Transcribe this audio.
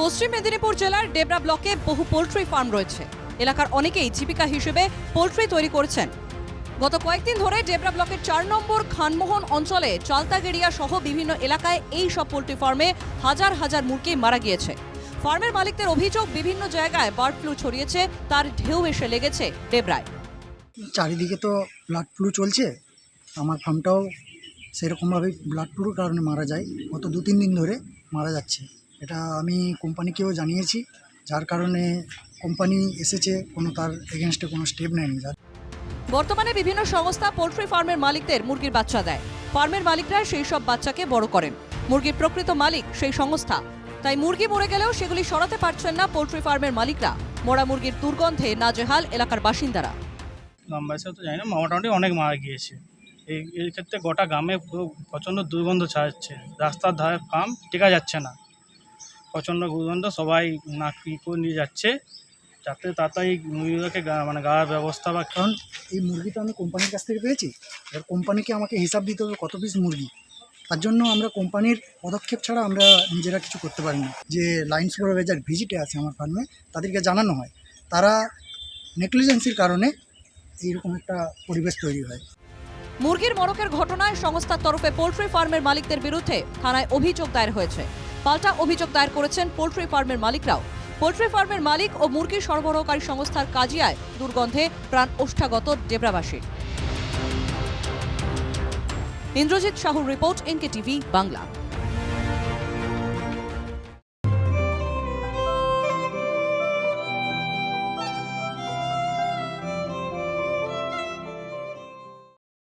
পশ্চিম মেদিনীপুর জেলার ডেবরা ব্লকে বহু পোলট্রি ফার্ম রয়েছে। এলাকার অনেকেই জীবিকা হিসেবে পোলট্রি তৈরি করছেন। গত কয়েকদিন ধরে ডেবরা ব্লকের চার নম্বর খানমোহন অঞ্চলে চালতাগেড়িয়া সহ বিভিন্ন এলাকায় এই সব পোলট্রি ফার্মে হাজার হাজার মুরগি মারা গিয়েছে। ফার্মের মালিকদের অভিযোগ, বিভিন্ন জায়গায় বার্ড ফ্লু ছড়িয়েছে, তার ঢেউ এসে লেগেছে ডেবরায়। চারিদিকে তো ব্লাড ফ্লু চলছে। আমার ফার্মটাও সেরকমভাবেই ব্লাড ফ্লুর কারণে মারা যায়। গত দু তিন দিন ধরে মারা যাচ্ছে। এটা আমি কোম্পানিকেও জানিয়েছি যার কারণে কোম্পানি এসেছে কোনো তার এগেনস্টে কোনো স্টেপ নেয়নি। যার বর্তমানে বিভিন্ন সংস্থা পোলট্রি ফার্মের মালিকদের মুরগির বাচ্চা দেয়। ফার্মের মালিকরা সেই সব বাচ্চাকে বড় করেন। মুরগির প্রকৃত মালিক সেই সংস্থা। তাই মুরগি মরে গেলেও সেগুলি সরাতে পারছেন না পোলট্রি ফার্মের মালিকরা। মরা মুরগির দুর্গন্ধে নাজেহাল এলাকার বাসিন্দারা। নাম্বার তো জানি না মোটামুটি অনেক মারা গিয়েছে। এই ক্ষেত্রে গোটা গ্রামে পুরো প্রচণ্ড দুর্গন্ধ ছাড়াচ্ছে রাস্তার ধারে ফার্ম টেকা যাচ্ছে না। প্রচণ্ড দুর্গন্ধ সবাই নাক করে নিয়ে যাচ্ছে। যাতে তাড়াতাড়ি মুরগিগুলোকে গা- মানে গাওয়ার ব্যবস্থা বা কারণ এই মুরগিটা আমি কোম্পানির কাছ থেকে পেয়েছি। এবার কোম্পানিকে আমাকে হিসাব দিতে হবে কত পিস মুরগি? তার জন্য আমরা কোম্পানির পদক্ষেপ ছাড়া আমরা নিজেরা কিছু করতে পারি না। যে লাইন সুপারভাইজার ভিজিটে আছে আমার ফার্মে তাদেরকে জানানো হয়। তারা নেগলিজেন্সির কারণে এইরকম একটা পরিবেশ তৈরি হয়। মুরগির মরকের ঘটনায় সংস্থার তরফে পোলট্রি ফার্মের মালিকদের বিরুদ্ধে থানায় অভিযোগ দায়ের হয়েছে। পাল্টা অভিযোগ দায়ের করেছেন পোলট্রি ফার্মের মালিকরাও। পোলট্রি ফার্মের মালিক ও মুরগি সরবরাহকারী সংস্থার কাজিয়ায় দুর্গন্ধে প্রাণ ওষ্ঠাগত ডেবরাবাসীর ইন্দ্রজিৎ সাহুর রিপোর্ট এনকে টিভি বাংলা।